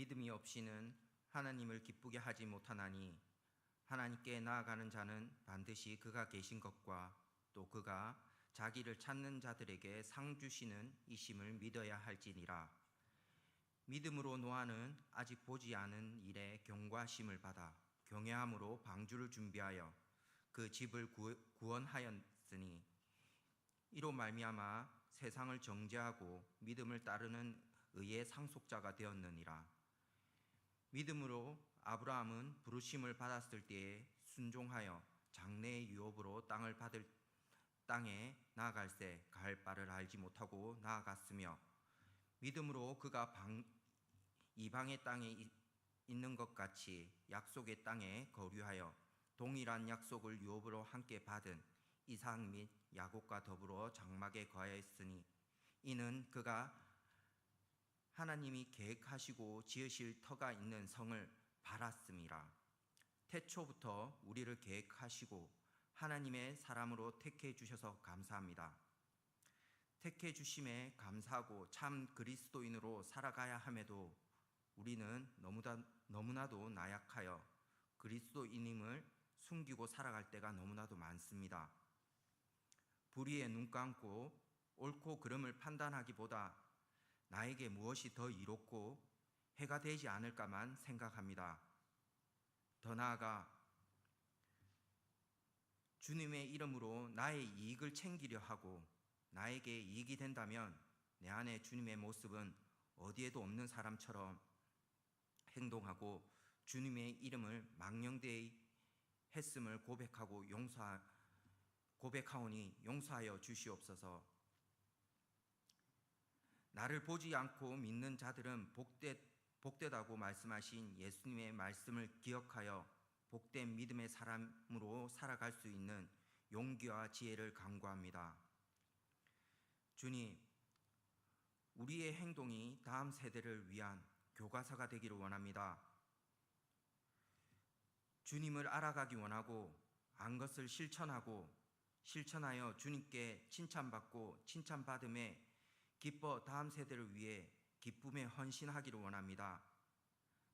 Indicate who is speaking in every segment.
Speaker 1: 믿음이 없이는 하나님을 기쁘게 하지 못하나니 하나님께 나아가는 자는 반드시 그가 계신 것과 또 그가 자기를 찾는 자들에게 상 주시는 이심을 믿어야 할지니라. 믿음으로 노아는 아직 보지 않은 일에 경과심을 받아 경외함으로 방주를 준비하여 그 집을 구- 구원하였으니 이로 말미암아 세상을 정죄하고 믿음을 따르는 의의 상속자가 되었느니라 믿음으로 아브라함은 부르심을 받았을 때에 순종하여 장래의 유업으로 땅을 받을 땅에 나아갈새 갈 바를 알지 못하고 나아갔으며 믿음으로 그가 방, 이방의 땅에 이- 있는 것 같이 약속의 땅에 거류하여 동일한 약속을 유업으로 함께 받은 이삭 및 야곱과 더불어 장막에 거하였으니 이는 그가 하나님이 계획하시고 지으실 터가 있는 성을 바랐음이라 태초부터 우리를 계획하시고 하나님의 사람으로 택해 주셔서 감사합니다. 택해 주심에 감사하고 참 그리스도인으로 살아가야 함에도 우리는 너무나, 너무나도 나약하여 그리스도인임을 숨기고 살아갈 때가 너무나도 많습니다. 불의에 눈 감고 옳고 그름을 판단하기보다 나에게 무엇이 더 이롭고 해가 되지 않을까만 생각합니다. 더 나아가 주님의 이름으로 나의 이익을 챙기려 하고 나에게 이익이 된다면 내 안에 주님의 모습은 어디에도 없는 사람처럼 행동하고 주님의 이름을 망령되이 했음을 고백하고 용서 고백하오니 용서하여 주시옵소서. 나를 보지 않고 믿는 자들은 복되, 복되다고 말씀하신 예수님의 말씀을 기억하여 복된 믿음의 사람으로 살아갈 수 있는 용기와 지혜를 간구합니다. 주님, 우리의 행동이 다음 세대를 위한 교과서가 되기를 원합니다. 주님을 알아가기 원하고 안 것을 실천하고 실천하여 주님께 칭찬받고 칭찬받음에 기뻐 다음 세대를 위해 기쁨에 헌신하기를 원합니다.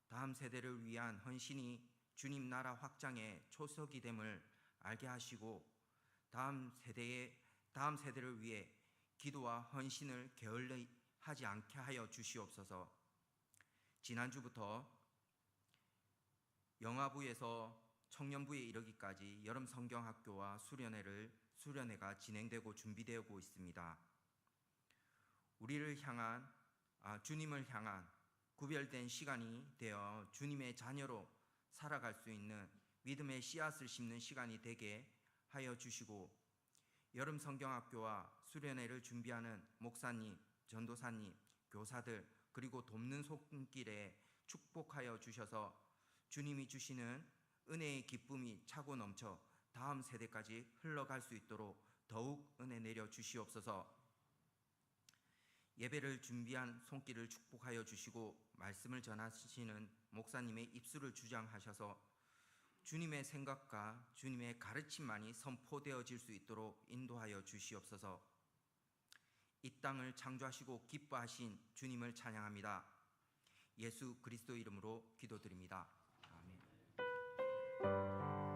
Speaker 1: 다음 세대를 위한 헌신이 주님 나라 확장의 초석이 됨을 알게 하시고 다음 세대의 다음 세대를 위해 기도와 헌신을 게을리 하지 않게 하여 주시옵소서. 지난주부터 영화부에서 청년부에 이르기까지 여름 성경학교와 수련회를 수련회가 진행되고 준비되고 있습니다. 우리를 향한 아, 주님을 향한 구별된 시간이 되어 주님의 자녀로 살아갈 수 있는 믿음의 씨앗을 심는 시간이 되게 하여 주시고 여름 성경학교와 수련회를 준비하는 목사님, 전도사님, 교사들 그리고 돕는 손길에 축복하여 주셔서 주님이 주시는 은혜의 기쁨이 차고 넘쳐 다음 세대까지 흘러갈 수 있도록 더욱 은혜 내려 주시옵소서. 예배를 준비한 손길을 축복하여 주시고 말씀을 전하시는 목사님의 입술을 주장하셔서 주님의 생각과 주님의 가르침만이 선포되어질 수 있도록 인도하여 주시옵소서. 이 땅을 창조하시고 기뻐하신 주님을 찬양합니다. 예수 그리스도 이름으로 기도드립니다. 아멘.